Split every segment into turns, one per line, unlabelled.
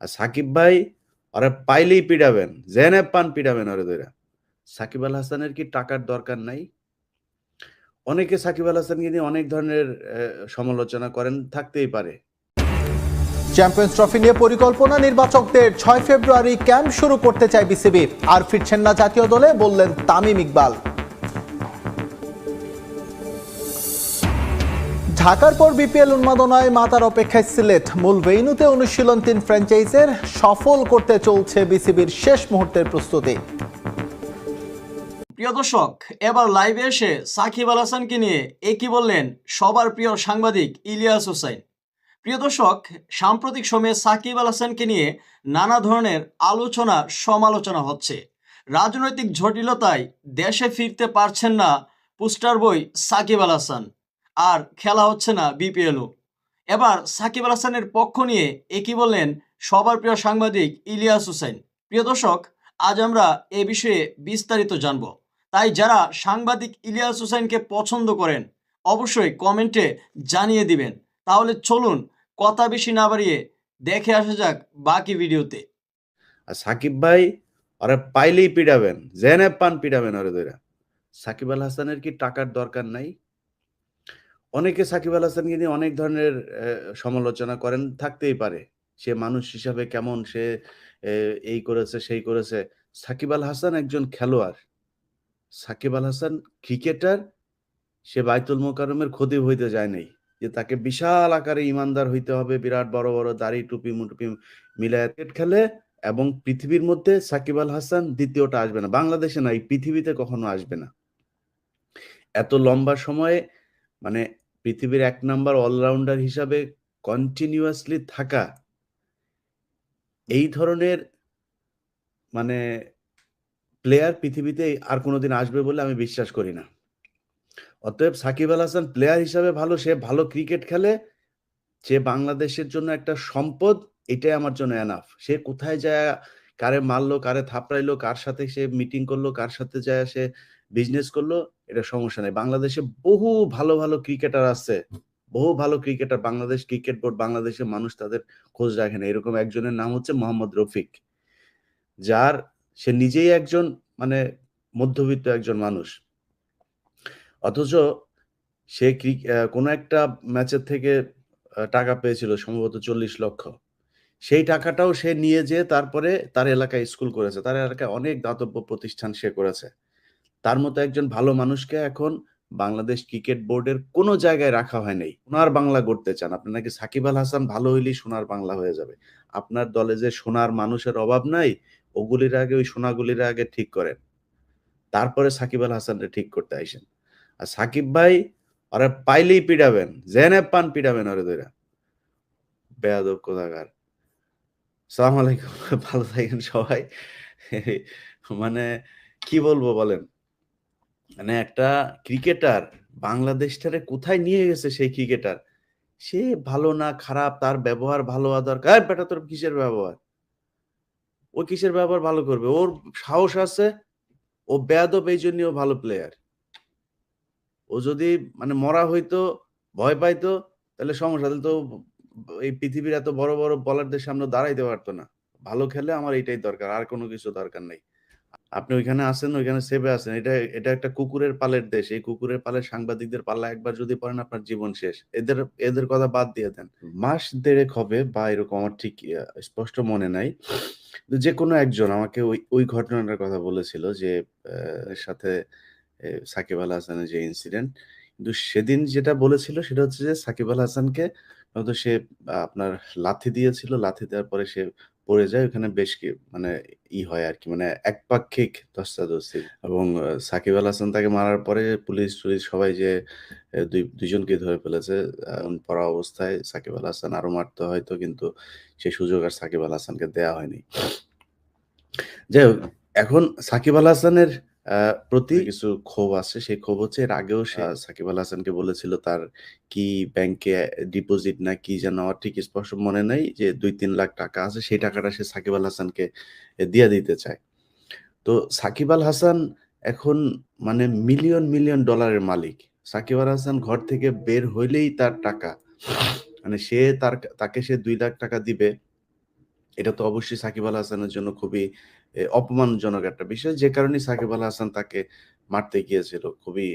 আর সাকিব ভাই, ওরা পাইলেই পিটাবেন, জেনে পান পিটাবেন ওরে ধরে সাকিব আল হাসানের কি টাকার দরকার নাই? অনেকে সাকিব আল হাসানকে নিয়ে অনেক ধরনের সমালোচনা করেন, থাকতেই পারে।
চ্যাম্পিয়ন্স ট্রফি নিয়ে পরিকল্পনা, নির্বাচকদের ছয় ফেব্রুয়ারি ক্যাম্প শুরু করতে চায় বিসিবি। আর ফিরছেন না জাতীয় দলে, বললেন তামিম ইকবাল। ঢাকার পর বিপিএল উন্মাদনায় মাতার অপেক্ষায় সিলেট। মূল ভেইনুতে অনুশীলন তিন ফ্র্যাঞ্চাইজের সফল করতে চলছে বিসিবির শেষ মুহূর্তের প্রস্তুতি।
প্রিয় দর্শক, এবার লাইভে এসে সাকিব আল হাসানকে নিয়ে একই বললেন সবার প্রিয় সাংবাদিক ইলিয়াস হোসাইন প্রিয় দর্শক, সাম্প্রতিক সময়ে সাকিব আল হাসানকে নিয়ে নানা ধরনের আলোচনা, সমালোচনা হচ্ছে। রাজনৈতিক জটিলতায় দেশে ফিরতে পারছেন না পোস্টার বই সাকিব আল হাসান। আর খেলা হচ্ছে না বিপিএলও। এবার সাকিব আল হাসানের পক্ষ নিয়ে একই বললেন সবার প্রিয় সাংবাদিক ইলিয়াস হোসেন। প্রিয় দর্শক, আজ আমরা এ বিষয়ে বিস্তারিত জানব। তাই যারা সাংবাদিক ইলিয়াস হোসেনকে পছন্দ করেন, অবশ্যই কমেন্টে জানিয়ে দিবেন। তাহলে চলুন কথা বেশি না বাড়িয়ে দেখে আসা যাক বাকি ভিডিওতে।
আর সাকিব ভাই, ওরা পাইলেই পিটাবেন, জেনে পান পিটাবেন ওরে ধরে সাকিব আল হাসানের কি টাকার দরকার নাই? অনেকে সাকিব আল হাসানকে নিয়ে অনেক ধরনের সমালোচনা করেন, থাকতেই পারে। সে মানুষ হিসাবে কেমন, সে এই করেছে, সেই করেছে। সাকিব আল হাসান একজন খেলোয়াড়। সাকিব আল হাসান ক্রিকেটার, সে বাইতুল মোকারমের ক্ষতি হইতে যায় নাই। যে তাকে বিশাল আকারে ইমানদার হইতে হবে, বিরাট বড় বড় দাড়ি, টুপি, মুটুপি মিলায় খেলে এবং পৃথিবীর মধ্যে সাকিব আল হাসান দ্বিতীয়টা আসবে না। বাংলাদেশে না, এই পৃথিবীতে কখনো আসবে না। এত লম্বা সময়ে মানে পৃথিবীর এক নাম্বার অলরাউন্ডার হিসাবে কন্টিনিউয়াসলি থাকা, এই ধরনের মানে প্লেয়ার পৃথিবীতে আর কোনোদিন আসবে বলে আমি বিশ্বাস করি না। অতএব সাকিব আল হাসান প্লেয়ার হিসাবে ভালো, সে ভালো ক্রিকেট খেলে, সে বাংলাদেশের জন্য একটা সম্পদ, এটাই আমার জন্য এনাফ সে কোথায় যায় কারে মারলো, কারে থাপড়াইলো, কার সাথে সে মিটিং করল, কার সাথে যায় সে বিজনেস করল, এটা সমস্যা নেই। বাংলাদেশে বহু ভালো ভালো ক্রিকেটার আছে। বহু ভালো ক্রিকেটার বাংলাদেশ ক্রিকেট বোর্ড বাংলাদেশের মানুষ তাদের খোঁজ রাখে না। এরকম একজনের নাম হচ্ছে মোহাম্মদ রফিক, যার সে নিজেই একজন মানে মধ্যবিত্ত একজন মানুষ। অথচ সে কোনো একটা ম্যাচের থেকে টাকা পেয়েছিল সম্ভবত চল্লিশ লক্ষ। সেই টাকাটাও সে নিয়ে যেয়ে তারপরে তার এলাকায় স্কুল করেছে। তার এলাকায় অনেক দাতব্য প্রতিষ্ঠান সে করেছে। তার মতো একজন ভালো মানুষকে এখন বাংলাদেশ ক্রিকেট বোর্ডের কোনো জায়গায় রাখা হয় নাই। সোনার বাংলা গড়তে চান। আপনি নাকি সাকিব আল হাসান ভালো হইলেই সোনার বাংলা হয়ে যাবে। আপনার দলে যে সোনার মানুষের অভাব নাই, ওগুলির আগে ওই সোনাগুলির আগে ঠিক করেন। তারপরে সাকিব আল হাসানকে ঠিক করতে আইসেন। আর সাকিব ভাই ওরা পাইলেই পিড়াবেন জেনে পান পিড়াবেন ওরে ধরে বেয়াদব কোথাকার। সালাম আলাইকুম, ভালো থাকেন সবাই। মানে কি বলব বলেন? মানে একটা ক্রিকেটার বাংলাদেশটারে কোথায় নিয়ে গেছে সেই ক্রিকেটার? সে ভালো না খারাপ, তার ব্যবহার ভালো হওয়া দরকার। বেটা তোর কিসের ব্যবহার? ও কিসের ব্যবহার ভালো করবে? ওর সাহস আছে, ও বেয়াদব এই জন্যই ও ভালো প্লেয়ার ও যদি মানে মরা হইতো, ভয় পাইতো, তাহলে সমস্যা। তো এই পৃথিবীর এত বড় বড় বলারদের সামনে দাঁড়াইতে পারতো না। ভালো খেলে আমার এটাই দরকার, আর কোনো কিছু দরকার নেই। আপনি ওইখানে আছেন ওইখানে সেভে আছেন এটা এটা একটা কুকুরের পালের দেশ। এই কুকুরের পালের সাংবাদিকদের পাল্লা একবার যদি পড়েন, আপনার জীবন শেষ। এদের এদের কথা বাদ দিয়ে দেন। মাস দেড়েক হবে বা এরকম আমার ঠিক স্পষ্ট মনে নাই। যে কোনো একজন আমাকে ওই ওই ঘটনাটার কথা বলেছিল যে সাথে সাকিব আল হাসানের যে ইনসিডেন্ট কিন্তু সেদিন যেটা বলেছিল সেটা হচ্ছে যে, সাকিব আল হাসানকে হয়তো সে আপনার লাথি দিয়েছিল, লাথি দেওয়ার পরে সে পড়ে যায়। ওখানে বেশ কি মানে ই হয় আর কি মানে একপাক্ষিক ধস্তাধস্তি এবং সাকিব আল হাসান তাকে মারার পরে পুলিশ টুলিশ সবাই যে দুই দুইজনকে ধরে ফেলেছে পড়া অবস্থায় সাকিব আল হাসান আরও মারতে হয়তো, কিন্তু সেই সুযোগ আর সাকিব আল হাসানকে দেয়া হয়নি। যাই হোক, এখন সাকিব আল হাসানের প্রতি কিছু ক্ষোভ আছে সেই ক্ষোভ হচ্ছে এর আগেও সে সাকিব আল হাসানকে বলেছিল তার কি ব্যাংকে ডিপোজিট না কি যেন আমার ঠিক স্পষ্ট মনে নাই যে দুই তিন লাখ টাকা আছে সেই টাকাটা সে সাকিব আল হাসানকে দিয়ে দিতে চায়। তো সাকিব আল হাসান এখন মানে মিলিয়ন মিলিয়ন ডলারের মালিক। সাকিব আল হাসান ঘর থেকে বের হইলেই তার টাকা। মানে সে তার তাকে সে দুই লাখ টাকা দিবে। এটা তো অবশ্যই সাকিব আল হাসানের জন্য খুবই অপমানজনক একটা বিষয়। যে কারণে সাকিব আল হাসান তাকে মারতে গিয়েছিল। খুবই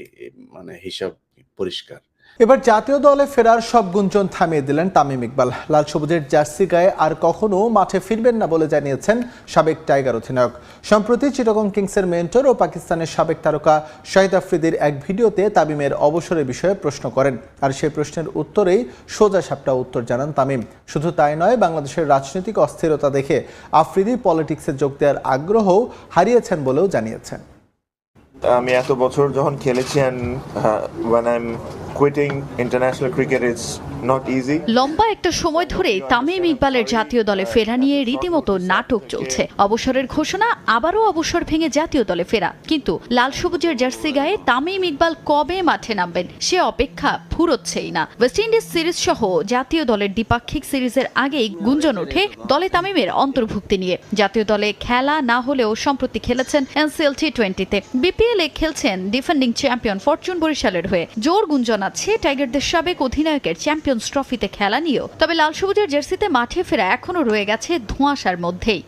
মানে হিসাব পরিষ্কার।
এবার জাতীয় দলে ফেরার সব গুঞ্জন থামিয়ে দিলেন তামিম ইকবাল। লাল সবুজের জার্সি গায়ে আর কখনো মাঠে ফিরবেন না বলে জানিয়েছেন সাবেক টাইগার অধিনায়ক। সম্প্রতি চিটাগং কিংসের মেন্টর ও পাকিস্তানের সাবেক তারকা শাহিদ আফ্রিদির এক ভিডিওতে তামিমের অবসরের বিষয়ে প্রশ্ন করেন। আর সেই প্রশ্নের উত্তরেই সোজা সাপটা উত্তর জানান তামিম। শুধু তাই নয়, বাংলাদেশের রাজনৈতিক অস্থিরতা দেখে আফ্রিদি পলিটিক্সে যোগ দেওয়ার আগ্রহও হারিয়েছেন বলেও জানিয়েছেন।
আমি এত বছর যখন খেলেছি অ্যান্ড ওয়েন আই এম
লম্বা একটা সময় ধরে তামিম ইকবালের জাতীয় দলে ফেরা নিয়ে রীতিমতো নাটক চলছে। অবসরের ঘোষণা আবারও অবসর ভেঙে জাতীয় দলে ফেরা। কিন্তু লাল সবুজের জার্সি গায়ে তামিম ইকবাল কবে মাঠে নামবেন সে অপেক্ষা ফুরোচ্ছেই না। ওয়েস্ট ইন্ডিজ সিরিজ সহ জাতীয় দলের দ্বিপাক্ষিক সিরিজের আগেই গুঞ্জন ওঠে দলে তামিমের অন্তর্ভুক্তি নিয়ে। জাতীয় দলে খেলা না হলেও সম্প্রতি খেলেছেন এনসিএল টি টোয়েন্টিতে বিপিএল এ খেলছেন ডিফেন্ডিং চ্যাম্পিয়ন ফরচুন বরিশালের হয়ে। জোর গুঞ্জন আছে টাইগারদের সাবেক অধিনায়কের চ্যাম্পিয়ন্স ট্রফিতে খেলা নিয়েও। তবে লাল সবুজের জার্সিতে মাঠে ফেরা এখনও রয়ে গেছে ধোঁয়াশার মধ্যেই।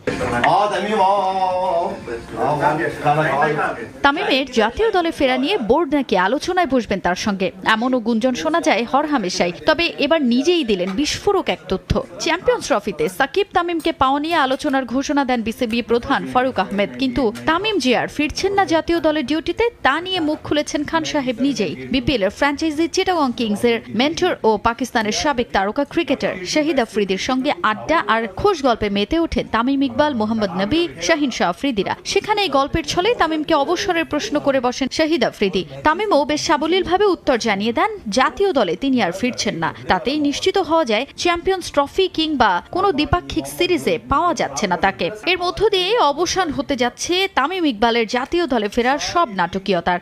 তামিমের জাতীয় দলে ফেরা নিয়ে বোর্ড নাকি আলোচনায় বসবেন তার সঙ্গে। এমনও গুঞ্জন শোনা যায় হরহামেশাই তবে এবার নিজেই দিলেন বিস্ফোরক এক তথ্য। চ্যাম্পিয়ন্স ট্রফিতে সাকিব তামিমকে পাওয়া নিয়ে আলোচনার ঘোষণা দেন বিসিবি প্রধান ফারুক আহমেদ। কিন্তু তামিম জিয়ার ফিরছেন না জাতীয় দলের ডিউটিতে, তা নিয়ে মুখ খুলেছেন খান সাহেব নিজেই। বিপিএল এর ফ্র্যাঞ্চাইজি চিটাগং কিংস এর মেন্টর ও পাকিস্তানের সাবেক তারকা ক্রিকেটার শাহিদ আফ্রিদির সঙ্গে আড্ডা আর খোশ গল্পে মেতে ওঠেন তামিম ইকবাল, মোহাম্মদ নবী, শাহিন শাহ আফ্রিদিরা। সেখানে এই গল্পের ছলে তামিমকে অবসরের প্রশ্ন করে বসেন শাহিদ আফ্রিদি। তামিমও বেশ সাবলীলভাবে উত্তর জানিয়ে দেন, জাতীয় দলে তিনি আর ফিরছেন না। তাতেই নিশ্চিত হওয়া যায়, চ্যাম্পিয়ন্স ট্রফি কিংবা কোনো দ্বিপাক্ষিক সিরিজে পাওয়া যাচ্ছে না তাকে। এর মধ্য দিয়ে অবসান হতে যাচ্ছে তামিম ইকবালের জাতীয় দলে ফেরার সব নাটকীয়তার।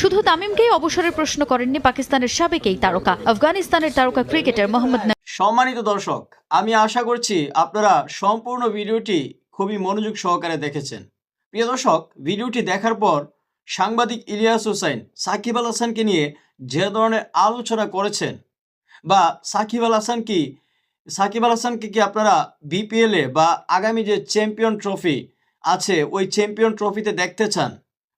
শুধু তামিমকেই অবসরের প্রশ্ন করেননি পাকিস্তানের সাবেক এই তারকা আফগানিস্তানের তারকা ক্রিকেটার মোহাম্মদ
সম্মানিত দর্শক আমি আশা করছি আপনারা সম্পূর্ণ ভিডিওটি খুবই মনোযোগ সহকারে দেখেছেন। প্রিয় দর্শক ভিডিওটি দেখার পর সাংবাদিক ইলিয়াস হুসাইন সাকিব আল হাসানকে নিয়ে যে ধরনের আলোচনা করেছেন বা সাকিব আল হাসান কি সাকিব আল হাসানকে কি আপনারা বিপিএলে বা আগামী যে চ্যাম্পিয়ন ট্রফি আছে, ওই চ্যাম্পিয়ন ট্রফিতে দেখতে চান?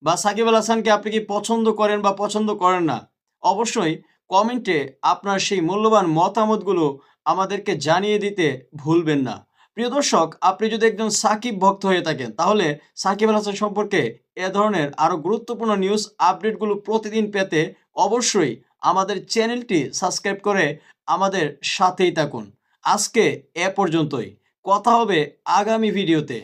বা সাকিব আল হাসানকে আপনি কি পছন্দ করেন বা পছন্দ করেন না? অবশ্যই কমেন্টে আপনার সেই মূল্যবান মতামতগুলো আমাদেরকে জানিয়ে দিতে ভুলবেন না। প্রিয় দর্শক, আপনি যদি একজন সাকিব ভক্ত হয়ে থাকেন, তাহলে সাকিব আল হাসান সম্পর্কে এ ধরনের আরও গুরুত্বপূর্ণ নিউজ আপডেটগুলো প্রতিদিন পেতে অবশ্যই আমাদের চ্যানেলটি সাবস্ক্রাইব করে আমাদের সাথেই থাকুন। আজকে এ পর্যন্তই। কথা হবে আগামী ভিডিওতে